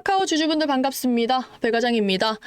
카카오 주주분들 반갑습니다. 배 과장입니다.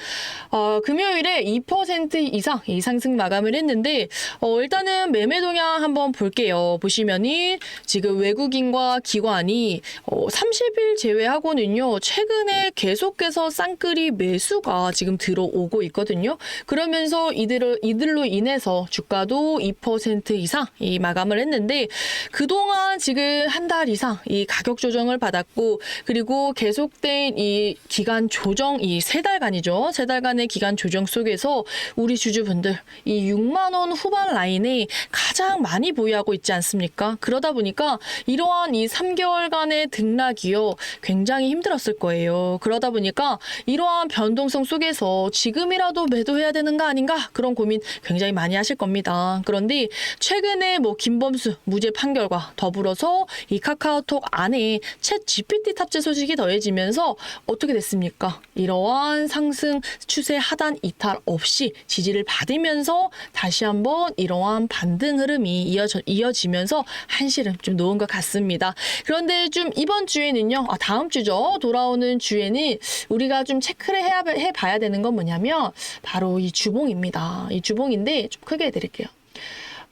어, 금요일에 2% 이상 이 상승 마감을 했는데 어, 일단은 매매 동향 한번 볼게요. 보시면은 지금 외국인과 기관이 어, 30일 제외하고는요 최근에 계속해서 쌍끌이 매수가 지금 들어오고 있거든요. 그러면서 이들 이들로 인해서 주가도 2% 이상 이 마감을 했는데 그동안 지금 한 달 이상 이 가격 조정을 받았고 그리고 계속된 이 기간 조정 이 세 달간이죠. 세 달간의 기간 조정 속에서 우리 주주분들 이 6만 원 후반 라인에 가장 많이 보유하고 있지 않습니까? 그러다 보니까 이러한 이 3개월간의 등락이요 굉장히 힘들었을 거예요. 그러다 보니까 이러한 변동성 속에서 지금이라도 매도해야 되는 거 아닌가 그런 고민 굉장히 많이 하실 겁니다. 그런데 최근에 뭐 김범수 무죄 판결과 더불어서 이 카카오톡 안에 챗 GPT 탑재 소식이 더해지면서 어떻게 됐습니까? 이러한 상승 추세 하단 이탈 없이 지지를 받으면서 다시 한번 이러한 반등 흐름이 이어져, 이어지면서 한시름 좀 놓은 것 같습니다. 그런데 좀 이번 주에는요, 아, 다음 주죠. 돌아오는 주에는 우리가 좀 체크를 해야, 해봐야 되는 건 뭐냐면 바로 이 주봉입니다. 이 주봉인데 좀 크게 해드릴게요.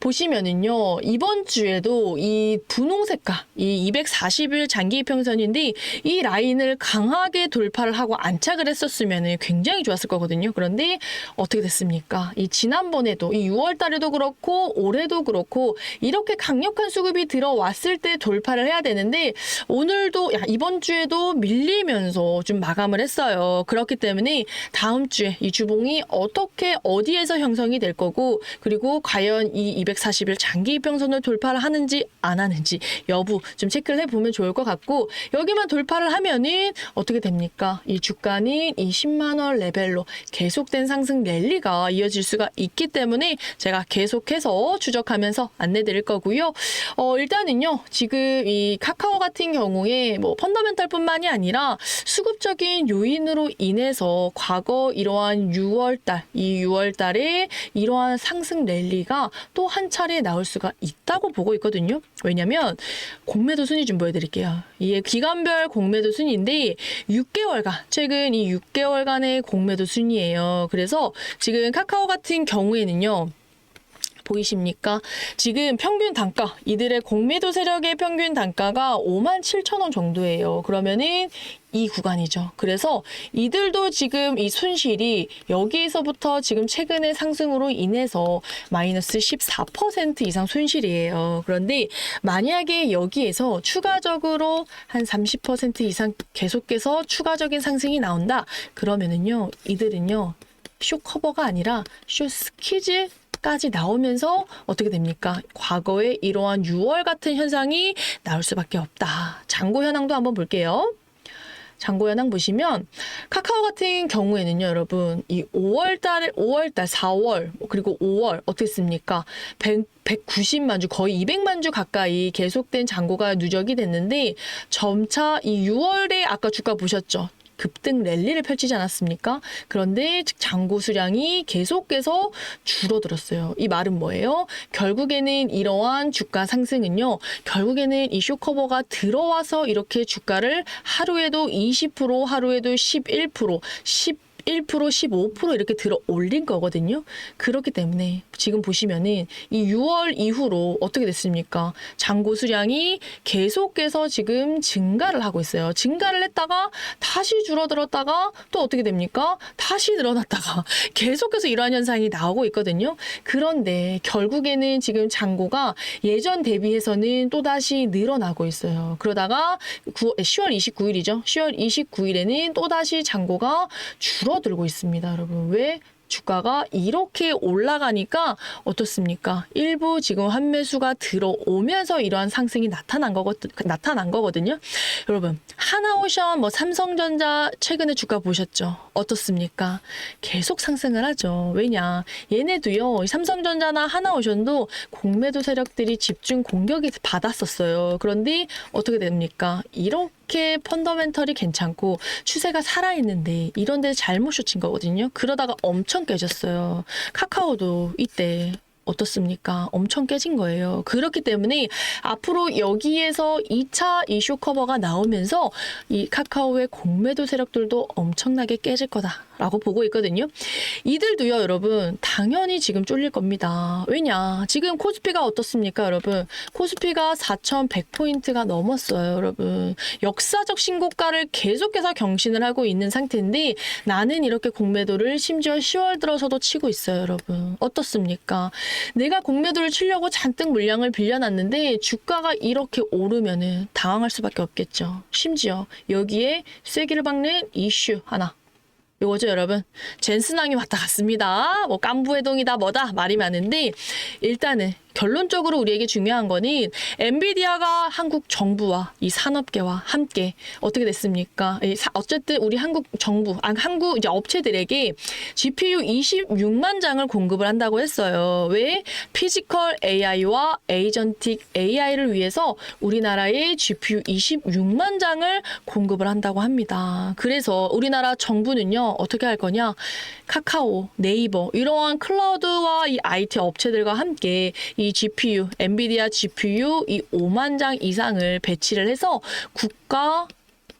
보시면은요 이번 주에도 이 분홍색과 이 240일 장기 이평선인데 이 라인을 강하게 돌파를 하고 안착을 했었으면 굉장히 좋았을 거거든요. 그런데 어떻게 됐습니까? 이 지난번에도 이 6월 달에도 그렇고 올해도 그렇고 이렇게 강력한 수급이 들어왔을 때 돌파를 해야 되는데 오늘도 야, 이번 주에도 밀리면서 좀 마감을 했어요. 그렇기 때문에 다음 주에 이 주봉이 어떻게 어디에서 형성이 될 거고 그리고 과연 이 240일 장기 이평선을 돌파를 하는지 안 하는지 여부 좀 체크를 해보면 좋을 것 같고 여기만 돌파를 하면은 어떻게 됩니까? 이 주가는 이 10만 원 레벨로 계속된 상승 랠리가 이어질 수가 있기 때문에 제가 계속해서 추적하면서 안내 드릴 거고요. 어, 일단은요. 지금 이 카카오 같은 경우에 뭐 펀더멘탈뿐만이 아니라 수급적인 요인으로 인해서 과거 이러한 6월 달, 이 6월 달에 이러한 상승 랠리가 또한 차례 나올 수가 있다고 보고 있거든요. 왜냐면 공매도 순위 좀 보여드릴게요. 이게 기간별 공매도 순위인데 6개월간 최근 이 6개월간의 공매도 순위예요. 그래서 지금 카카오 같은 경우에는요. 보이십니까? 지금 평균 단가, 이들의 공매도 세력의 평균 단가가 5만 7천 원 정도예요. 그러면은 이 구간이죠. 그래서 이들도 지금 이 손실이 여기에서부터 지금 최근의 상승으로 인해서 마이너스 14% 이상 손실이에요. 그런데 만약에 여기에서 추가적으로 한 30% 이상 계속해서 추가적인 상승이 나온다. 그러면은요, 이들은요, 쇼 커버가 아니라 쇼 스키즈 까지 나오면서 어떻게 됩니까? 과거에 이러한 6월 같은 현상이 나올 수밖에 없다. 장고 현황도 한번 볼게요. 장고 현황 보시면 카카오 같은 경우에는요, 여러분 이 5월 달에 5월 달 4월 그리고 5월 어떻습니까? 100 190만 주 거의 200만 주 가까이 계속된 잔고가 누적이 됐는데 점차 이 6월에 아까 주가 보셨죠? 급등 랠리를 펼치지 않았습니까? 그런데 장고 수량이 계속해서 줄어들었어요. 이 말은 뭐예요? 결국에는 이러한 주가 상승은요. 결국에는 이 쇼커버가 들어와서 이렇게 주가를 하루에도 20% 하루에도 11% 10 1% 15% 이렇게 들어 올린 거거든요. 그렇기 때문에 지금 보시면은 이 6월 이후로 어떻게 됐습니까? 잔고 수량이 계속해서 지금 증가를 하고 있어요. 증가를 했다가 다시 줄어들었다가 또 어떻게 됩니까? 다시 늘어났다가 계속해서 이러한 현상이 나오고 있거든요. 그런데 결국에는 지금 잔고가 예전 대비해서는 또 다시 늘어나고 있어요. 그러다가 9, 10월 29일이죠. 10월 29일에는 또 다시 잔고가 줄어 줄어들고 있습니다, 여러분. 왜? 주가가 이렇게 올라가니까 어떻습니까? 일부 지금 환매수가 들어오면서 이러한 상승이 나타난 거거 나타난 거거든요. 여러분 하나오션 뭐 삼성전자 최근에 주가 보셨죠? 어떻습니까? 계속 상승을 하죠. 왜냐? 얘네도요. 삼성전자나 하나오션도 공매도 세력들이 집중 공격이 받았었어요. 그런데 어떻게 됩니까? 이렇게 이렇게 펀더멘털이 괜찮고 추세가 살아있는데 이런 데 잘못 쇼친 거거든요. 그러다가 엄청 깨졌어요. 카카오도 이때 어떻습니까? 엄청 깨진 거예요. 그렇기 때문에 앞으로 여기에서 2차 이슈 커버가 나오면서 이 카카오의 공매도 세력들도 엄청나게 깨질 거다라고 보고 있거든요. 이들도요, 여러분, 당연히 지금 쫄릴 겁니다. 왜냐? 지금 코스피가 어떻습니까, 여러분? 코스피가 4,100포인트가 넘었어요, 여러분. 역사적 신고가를 계속해서 경신을 하고 있는 상태인데 나는 이렇게 공매도를 심지어 10월 들어서도 치고 있어요, 여러분. 어떻습니까? 내가 공매도를 치려고 잔뜩 물량을 빌려놨는데 주가가 이렇게 오르면은 당황할 수밖에 없겠죠. 심지어 여기에 쐐기를 박는 이슈 하나. 요거죠, 여러분. 젠스낭이 왔다 갔습니다. 뭐 깐부해동이다 뭐다 말이 많은데 일단은 결론적으로 우리에게 중요한 거는 엔비디아가 한국 정부와 이 산업계와 함께 어떻게 됐습니까? 어쨌든 우리 한국 정부, 아, 한국 이제 업체들에게 GPU 26만 장을 공급을 한다고 했어요. 왜? 피지컬 AI와 에이전틱 AI를 위해서 우리나라에 GPU 26만 장을 공급을 한다고 합니다. 그래서 우리나라 정부는요, 어떻게 할 거냐? 카카오, 네이버, 이러한 클라우드와 이 IT 업체들과 함께 이 GPU, 엔비디아 GPU 이 5만 장 이상을 배치를 해서 국가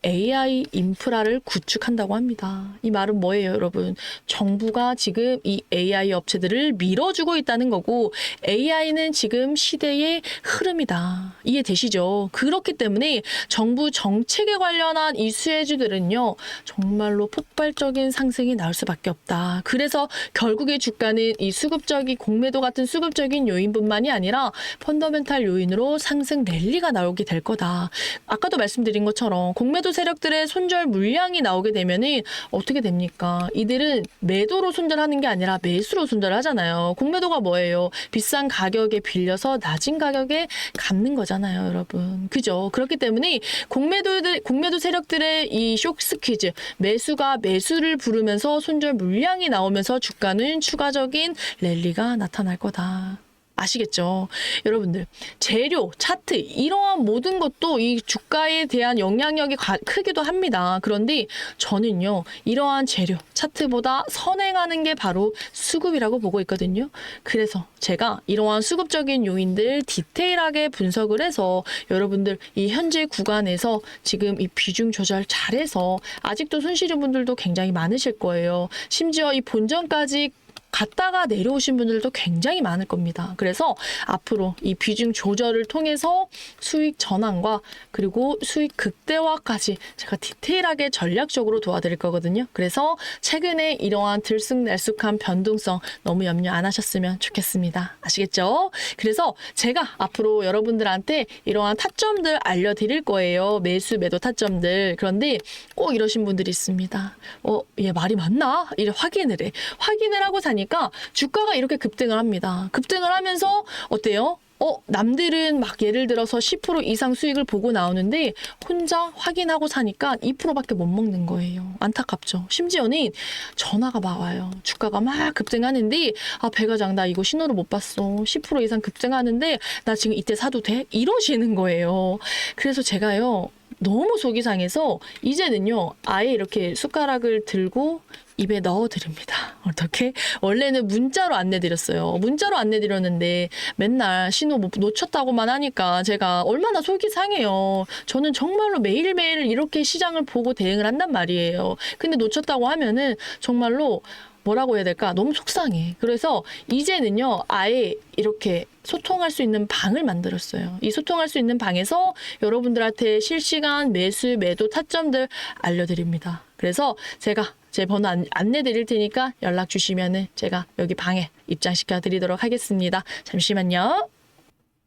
AI 인프라를 구축한다고 합니다. 이 말은 뭐예요, 여러분? 정부가 지금 이 AI 업체들을 밀어주고 있다는 거고, AI는 지금 시대의 흐름이다. 이해되시죠? 그렇기 때문에 정부 정책에 관련한 이 수혜주들은요, 정말로 폭발적인 상승이 나올 수밖에 없다. 그래서 결국에 주가는 이 수급적인 공매도 같은 수급적인 요인뿐만이 아니라 펀더멘탈 요인으로 상승 랠리가 나오게 될 거다. 아까도 말씀드린 것처럼 공매도 세력들의 손절 물량이 나오게 되면은 어떻게 됩니까? 이들은 매도로 손절하는 게 아니라 매수로 손절하잖아요. 공매도가 뭐예요? 비싼 가격에 빌려서 낮은 가격에 갚는 거잖아요, 여러분. 그죠? 그렇기 때문에 공매도들 공매도 세력들의 이 쇼스퀴즈 매수가 매수를 부르면서 손절 물량이 나오면서 주가는 추가적인 랠리가 나타날 거다. 아시겠죠? 여러분들, 재료, 차트, 이러한 모든 것도 이 주가에 대한 영향력이 가- 크기도 합니다. 그런데 저는요, 이러한 재료, 차트보다 선행하는 게 바로 수급이라고 보고 있거든요. 그래서 제가 이러한 수급적인 요인들 디테일하게 분석을 해서 여러분들 이 현재 구간에서 지금 이 비중 조절 잘해서 아직도 손실인 분들도 굉장히 많으실 거예요. 심지어 이 본전까지 갔다가 내려오신 분들도 굉장히 많을 겁니다. 그래서 앞으로 이 비중 조절을 통해서 수익 전환과 그리고 수익 극대화까지 제가 디테일하게 전략적으로 도와드릴 거거든요. 그래서 최근에 이러한 들쑥날쑥한 변동성 너무 염려 안 하셨으면 좋겠습니다. 아시겠죠? 그래서 제가 앞으로 여러분들한테 이러한 타점들 알려드릴 거예요. 매수, 매도 타점들. 그런데 꼭 이러신 분들이 있습니다. 어, 얘 말이 맞나? 이래 확인을 해. 확인을 하고 사니 까 주가가 이렇게 급등을 합니다. 급등을 하면서 어때요? 어, 남들은 막 예를 들어서 10% 이상 수익을 보고 나오는데 혼자 확인하고 사니까 2%밖에 못 먹는 거예요. 안타깝죠. 심지어는 전화가 막 와요. 주가가 막 급등하는데 아, 배가장 나 이거 신호를 못 봤어. 10% 이상 급등하는데 나 지금 이때 사도 돼? 이러시는 거예요. 그래서 제가요. 너무 속이 상해서 이제는요. 아예 이렇게 숟가락을 들고 입에 넣어 드립니다. 어떻게? 원래는 문자로 안내 드렸어요. 문자로 안내 드렸는데 맨날 신호 못 놓쳤다고만 하니까 제가 얼마나 속이 상해요. 저는 정말로 매일매일 이렇게 시장을 보고 대응을 한단 말이에요. 근데 놓쳤다고 하면은 정말로 뭐라고 해야 될까? 너무 속상해. 그래서 이제는요, 아예 이렇게 소통할 수 있는 방을 만들었어요. 이 소통할 수 있는 방에서 여러분들한테 실시간 매수, 매도 타점들 알려드립니다. 그래서 제가 제 번호 안, 안내 드릴 테니까 연락 주시면은 제가 여기 방에 입장시켜 드리도록 하겠습니다. 잠시만요.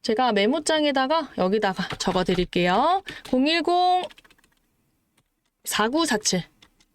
제가 메모장에다가 여기다가 적어 드릴게요. 010 4947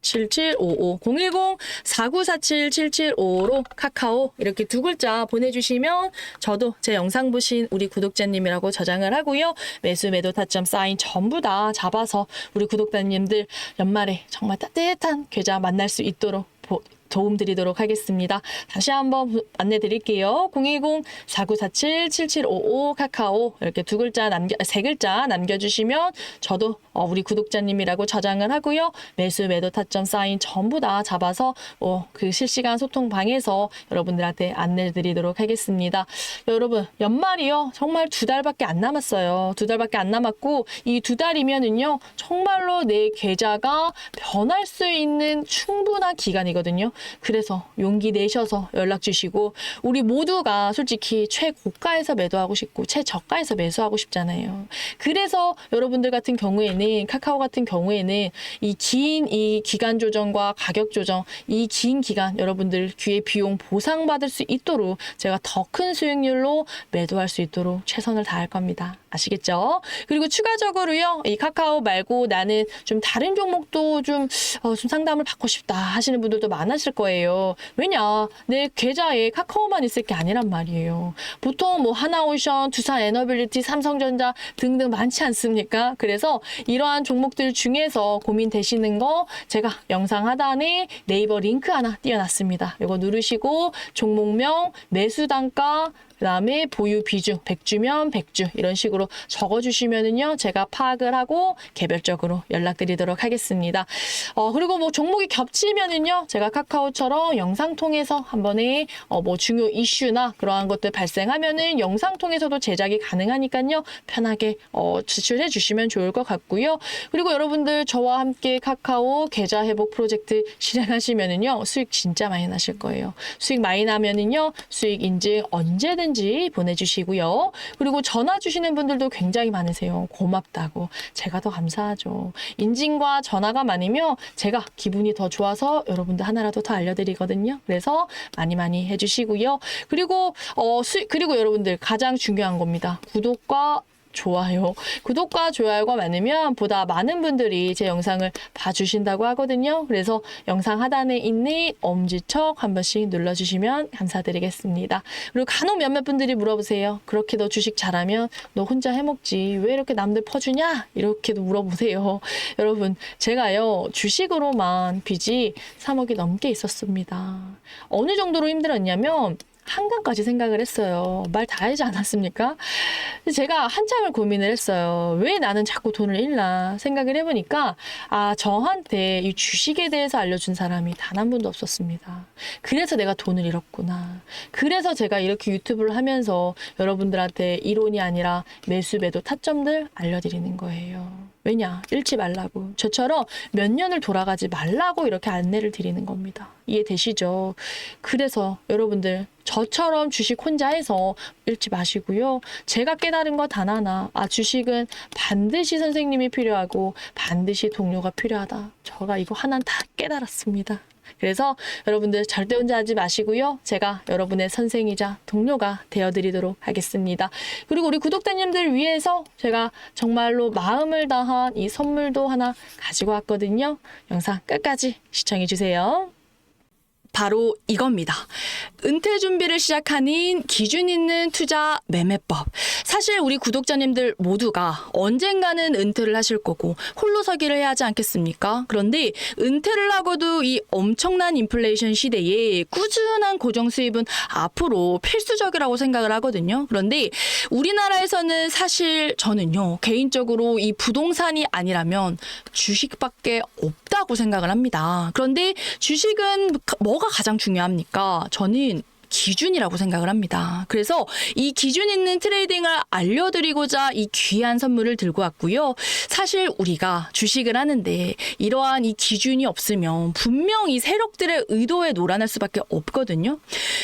7755 010 4947 7755로 카카오 이렇게 두 글자 보내주시면 저도 제 영상 보신 우리 구독자님이라고 저장을 하고요. 매수 매도 타점 사인 전부 다 잡아서 우리 구독자님들 연말에 정말 따뜻한 계좌 만날 수 있도록 보- 도움 드리도록 하겠습니다. 다시 한번 안내 드릴게요. 010-4947-7755 카카오 이렇게 두 글자 남겨 세 글자 남겨주시면 저도 어, 우리 구독자님이라고 저장을 하고요. 매수 매도 타점 사인 전부 다 잡아서 어, 그 실시간 소통 방에서 여러분들한테 안내 드리도록 하겠습니다. 여러분 연말이요 정말 두 달밖에 안 남았어요. 두 달밖에 안 남았고 이 두 달이면은요 정말로 내 계좌가 변할 수 있는 충분한 기간이거든요. 그래서 용기 내셔서 연락 주시고 우리 모두가 솔직히 최고가에서 매도하고 싶고 최저가에서 매수하고 싶잖아요. 그래서 여러분들 같은 경우에는 카카오 같은 경우에는 이 긴 이 기간 조정과 가격 조정 이 긴 기간 여러분들 귀의 비용 보상받을 수 있도록 제가 더 큰 수익률로 매도할 수 있도록 최선을 다할 겁니다. 아시겠죠? 그리고 추가적으로요, 이 카카오 말고 나는 좀 다른 종목도 좀, 어, 좀 상담을 받고 싶다 하시는 분들도 많으실 거예요. 왜냐, 내 계좌에 카카오만 있을 게 아니란 말이에요. 보통 뭐 하나오션, 두산 에너빌리티, 삼성전자 등등 많지 않습니까? 그래서 이러한 종목들 중에서 고민되시는 거 제가 영상 하단에 네이버 링크 하나 띄워놨습니다. 이거 누르시고 종목명, 매수 단가, 그 다음에 보유 비중 100주면 100주 이런 식으로 적어주시면은요 제가 파악을 하고 개별적으로 연락드리도록 하겠습니다. 어 그리고 뭐 종목이 겹치면은요 제가 카카오처럼 영상 통해서 한 번에 어 뭐 중요 이슈나 그러한 것들 발생하면은 영상 통해서도 제작이 가능하니까요 편하게 어 지출해 주시면 좋을 것 같고요. 그리고 여러분들 저와 함께 카카오 계좌 회복 프로젝트 실행하시면은요 수익 진짜 많이 나실 거예요. 수익 많이 나면은요 수익 인증 언제든 지 보내주시고요. 그리고 전화 주시는 분들도 굉장히 많으세요. 고맙다고 제가 더 감사하죠. 인증과 전화가 많으면 제가 기분이 더 좋아서 여러분들 하나라도 더 알려드리거든요. 그래서 많이 많이 해주시고요. 그리고 어 수, 그리고 여러분들 가장 중요한 겁니다. 구독과 좋아요. 구독과 좋아요가 많으면 보다 많은 분들이 제 영상을 봐주신다고 하거든요. 그래서 영상 하단에 있는 엄지척 한 번씩 눌러주시면 감사드리겠습니다. 그리고 간혹 몇몇 분들이 물어보세요. 그렇게 너 주식 잘하면 너 혼자 해먹지. 왜 이렇게 남들 퍼주냐? 이렇게도 물어보세요. 여러분, 제가요, 주식으로만 빚이 3억이 넘게 있었습니다. 어느 정도로 힘들었냐면, 한강까지 생각을 했어요. 말 다 하지 않았습니까? 제가 한참을 고민을 했어요. 왜 나는 자꾸 돈을 잃나 생각을 해보니까 아 저한테 이 주식에 대해서 알려준 사람이 단 한 분도 없었습니다. 그래서 내가 돈을 잃었구나. 그래서 제가 이렇게 유튜브를 하면서 여러분들한테 이론이 아니라 매수 매도 타점들 알려드리는 거예요. 왜냐? 잃지 말라고. 저처럼 몇 년을 돌아가지 말라고 이렇게 안내를 드리는 겁니다. 이해되시죠? 그래서 여러분들 저처럼 주식 혼자 해서 잃지 마시고요. 제가 깨달은 거단 하나. 아, 주식은 반드시 선생님이 필요하고 반드시 동료가 필요하다. 제가 이거 하나는 다 깨달았습니다. 그래서 여러분들 절대 혼자 하지 마시고요. 제가 여러분의 선생이자 동료가 되어드리도록 하겠습니다. 그리고 우리 구독자님들 위해서 제가 정말로 마음을 다한 이 선물도 하나 가지고 왔거든요. 영상 끝까지 시청해주세요. 바로 이겁니다. 은퇴 준비를 시작하는 기준 있는 투자 매매법. 사실 우리 구독자님들 모두가 언젠가는 은퇴를 하실 거고 홀로 서기를 해야 하지 않겠습니까? 그런데 은퇴를 하고도 이 엄청난 인플레이션 시대에 꾸준한 고정 수입은 앞으로 필수적이라고 생각을 하거든요. 그런데 우리나라에서는 사실 저는요, 개인적으로 이 부동산이 아니라면 주식밖에 없다고 생각을 합니다. 그런데 주식은 뭐가 가장 중요합니까? 저는 기준이라고 생각을 합니다. 그래서 이 기준 있는 트레이딩을 알려드리고자 이 귀한 선물을 들고 왔고요. 사실 우리가 주식을 하는데 이러한 이 기준이 없으면 분명 이 세력들의 의도에 놀아날 수밖에 없거든요.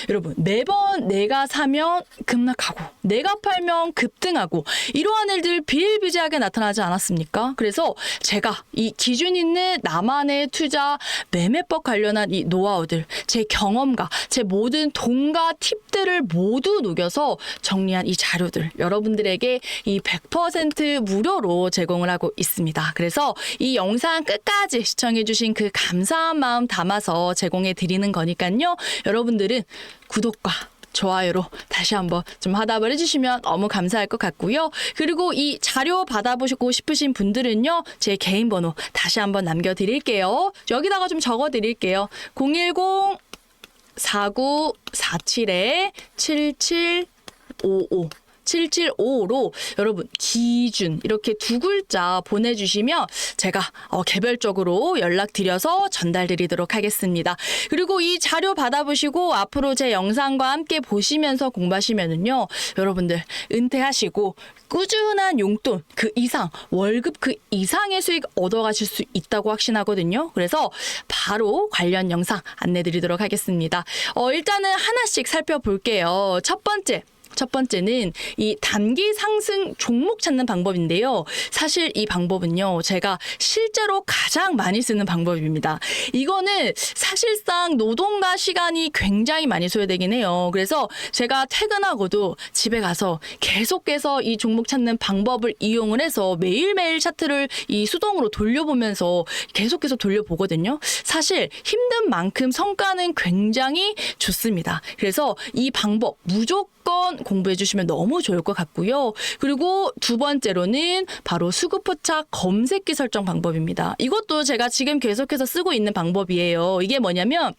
여러분 매번 내가 사면 급락하고 내가 팔면 급등하고 이러한 일들 비일비재하게 나타나지 않았습니까? 그래서 제가 이 기준 있는 나만의 투자 매매법 관련한 이 노하우들 제 경험과 제 모든 돈과 팁들을 모두 녹여서 정리한 이 자료들 여러분들에게 이 100% 무료로 제공을 하고 있습니다. 그래서 이 영상 끝까지 시청해주신 그 감사한 마음 담아서 제공해 드리는 거니까요. 여러분들은 구독과 좋아요로 다시 한번 좀 화답을 해주시면 너무 감사할 것 같고요. 그리고 이 자료 받아보시고 싶으신 분들은요, 제 개인 번호 다시 한번 남겨드릴게요. 여기다가 좀 적어드릴게요. 010 4947에 7755 7755로 여러분 기준 이렇게 두 글자 보내주시면 제가 어, 개별적으로 연락드려서 전달드리도록 하겠습니다. 그리고 이 자료 받아보시고 앞으로 제 영상과 함께 보시면서 공부하시면은요 여러분들 은퇴하시고 꾸준한 용돈 그 이상 월급 그 이상의 수익 얻어가실 수 있다고 확신하거든요. 그래서 바로 관련 영상 안내드리도록 하겠습니다. 어, 일단은 하나씩 살펴볼게요. 첫 번째. 첫 번째는 이 단기 상승 종목 찾는 방법인데요. 사실 이 방법은요, 제가 실제로 가장 많이 쓰는 방법입니다. 이거는 사실상 노동과 시간이 굉장히 많이 소요되긴 해요. 그래서 제가 퇴근하고도 집에 가서 계속해서 이 종목 찾는 방법을 이용을 해서 매일매일 차트를 이 수동으로 돌려보면서 계속해서 돌려보거든요. 사실 힘든 만큼 성과는 굉장히 좋습니다. 그래서 이 방법 무조건 공부해 주시면 너무 좋을 것 같고요. 그리고 두 번째로는 바로 수급포착 검색기 설정 방법입니다. 이것도 제가 지금 계속해서 쓰고 있는 방법이에요. 이게 뭐냐면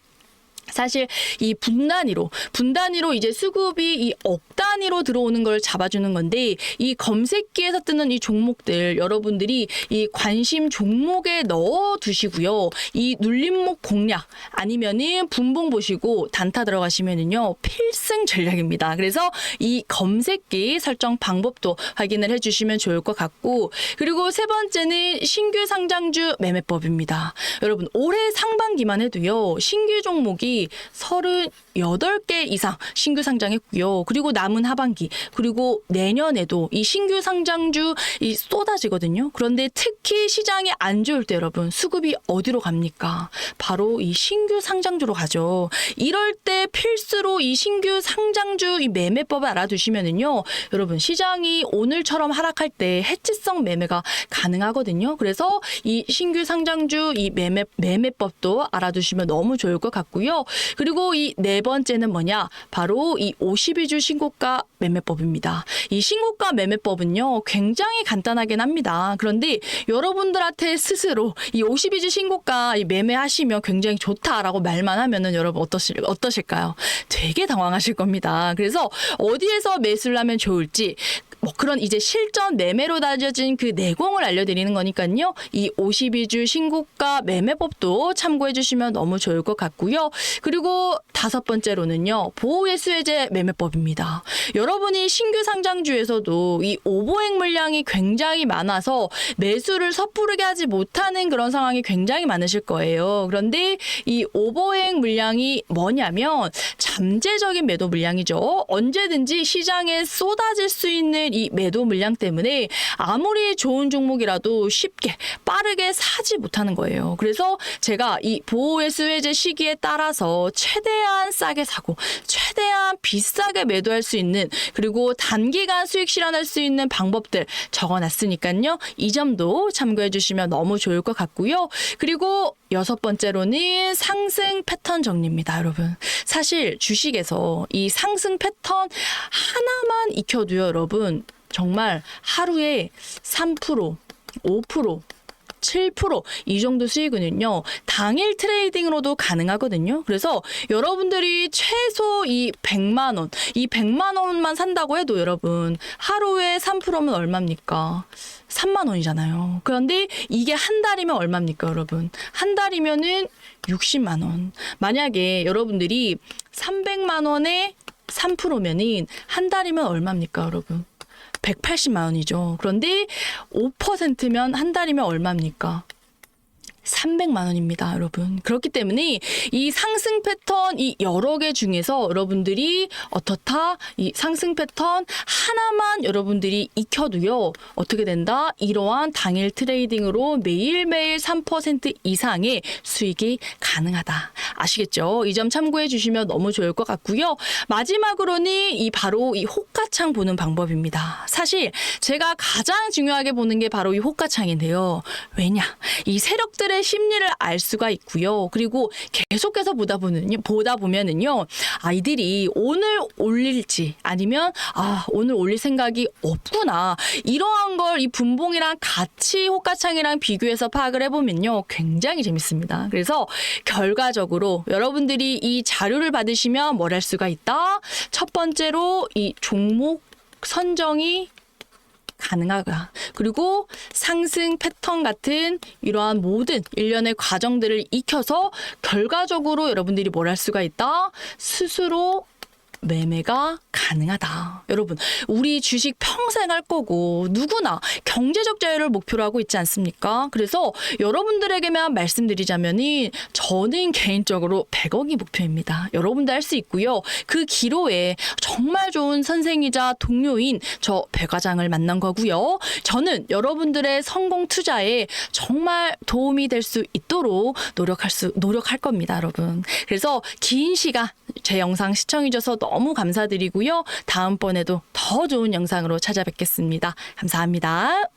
사실 이 분단위로 분단위로 이제 수급이 이 억 단위로 들어오는 걸 잡아주는 건데 이 검색기에서 뜨는 이 종목들 여러분들이 이 관심 종목에 넣어 두시고요. 이 눌림목 공략 아니면은 분봉 보시고 단타 들어가시면은요 필승 전략입니다. 그래서 이 검색기 설정 방법도 확인을 해주시면 좋을 것 같고 그리고 세 번째는 신규 상장주 매매법입니다. 여러분 올해 상반기만 해도요 신규 종목이 38개 이상 신규 상장했고요. 그리고 남은 하반기 그리고 내년에도 이 신규 상장주 이 쏟아지거든요. 그런데 특히 시장이 안 좋을 때 여러분 수급이 어디로 갑니까? 바로 이 신규 상장주로 가죠. 이럴 때 필수로 이 신규 상장주 이 매매법을 알아두시면은요. 여러분 시장이 오늘처럼 하락할 때 해치성 매매가 가능하거든요. 그래서 이 신규 상장주 이 매매 매매법도 알아두시면 너무 좋을 것 같고요. 그리고 이 네 번째는 뭐냐? 바로 이 52주 신고가 매매법입니다. 이 신고가 매매법은요, 굉장히 간단하긴 합니다. 그런데 여러분들한테 스스로 이 52주 신고가 이 매매하시면 굉장히 좋다라고 말만 하면은 여러분 어떠실, 어떠실까요? 되게 당황하실 겁니다. 그래서 어디에서 매수를 하면 좋을지 뭐 그런 이제 실전 매매로 다져진 그 내공을 알려드리는 거니까요. 이 52주 신고가 매매법도 참고해 주시면 너무 좋을 것 같고요. 그리고 다섯 번째로는요. 보호예수해제 매매법입니다. 여러분이 신규 상장주에서도 이 오보행 물량이 굉장히 많아서 매수를 섣부르게 하지 못하는 그런 상황이 굉장히 많으실 거예요. 그런데 이 오버행 물량이 뭐냐면 잠재적인 매도 물량이죠. 언제든지 시장에 쏟아질 수 있는 이 매도 물량 때문에 아무리 좋은 종목이라도 쉽게 빠르게 사지 못하는 거예요. 그래서 제가 이 보호회수 해제 시기에 따라서 최대한 싸게 사고 최대한 비싸게 매도할 수 있는 그리고 단기간 수익 실현할 수 있는 방법들 적어놨으니까요. 이 점도 참고해 주시면 너무 좋을 것 같고요. 그리고 여섯 번째로는 상승 패턴 정리입니다, 여러분. 사실 주식에서 이 상승 패턴 하나만 익혀도요, 여러분. 정말 하루에 3%, 5%, 7%이 정도 수익은요 당일 트레이딩으로도 가능하거든요. 그래서 여러분들이 최소 이 100만 원, 이 100만 원만 산다고 해도 여러분 하루에 3%면 얼마입니까? 3만 원이잖아요. 그런데 이게 한 달이면 얼마입니까, 여러분? 한 달이면은 60만 원. 만약에 여러분들이 300만 원에 3%면은 한 달이면 얼마입니까, 여러분? 180만 원이죠. 그런데 5%면 한 달이면 얼마입니까? 300만 원입니다, 여러분. 그렇기 때문에 이 상승 패턴 이 여러 개 중에서 여러분들이 어떻다 이 상승 패턴 하나만 여러분들이 익혀도요 어떻게 된다 이러한 당일 트레이딩으로 매일매일 3% 이상의 수익이 가능하다 아시겠죠? 이 점 참고해 주시면 너무 좋을 것 같고요. 마지막으로는 이 바로 이 호가창 보는 방법입니다. 사실 제가 가장 중요하게 보는 게 바로 이 호가창인데요. 왜냐 이 세력들의 여러분들의 심리를 알 수가 있고요. 그리고 계속해서 보다 보면요, 보다 보면은요, 아이들이 오늘 올릴지 아니면 아 오늘 올릴 생각이 없구나 이러한 걸 이 분봉이랑 같이 호가창이랑 비교해서 파악을 해보면요, 굉장히 재밌습니다. 그래서 결과적으로 여러분들이 이 자료를 받으시면 뭘 할 수가 있다. 첫 번째로 이 종목 선정이 가능하다. 그리고 상승 패턴 같은 이러한 모든 일련의 과정들을 익혀서 결과적으로 여러분들이 뭘 할 수가 있다. 스스로 매매가 가능하다. 여러분, 우리 주식 평생 할 거고 누구나 경제적 자유를 목표로 하고 있지 않습니까? 그래서 여러분들에게만 말씀드리자면은 저는 개인적으로 100억이 목표입니다. 여러분도 할 수 있고요. 그 기로에 정말 좋은 선생이자 동료인 저 배과장을 만난 거고요. 저는 여러분들의 성공 투자에 정말 도움이 될 수 있도록 노력할 수 노력할 겁니다, 여러분. 그래서 긴 시간 제 영상 시청해줘서 너무 감사드리고요. 다음번에도 더 좋은 영상으로 찾아뵙겠습니다. 감사합니다.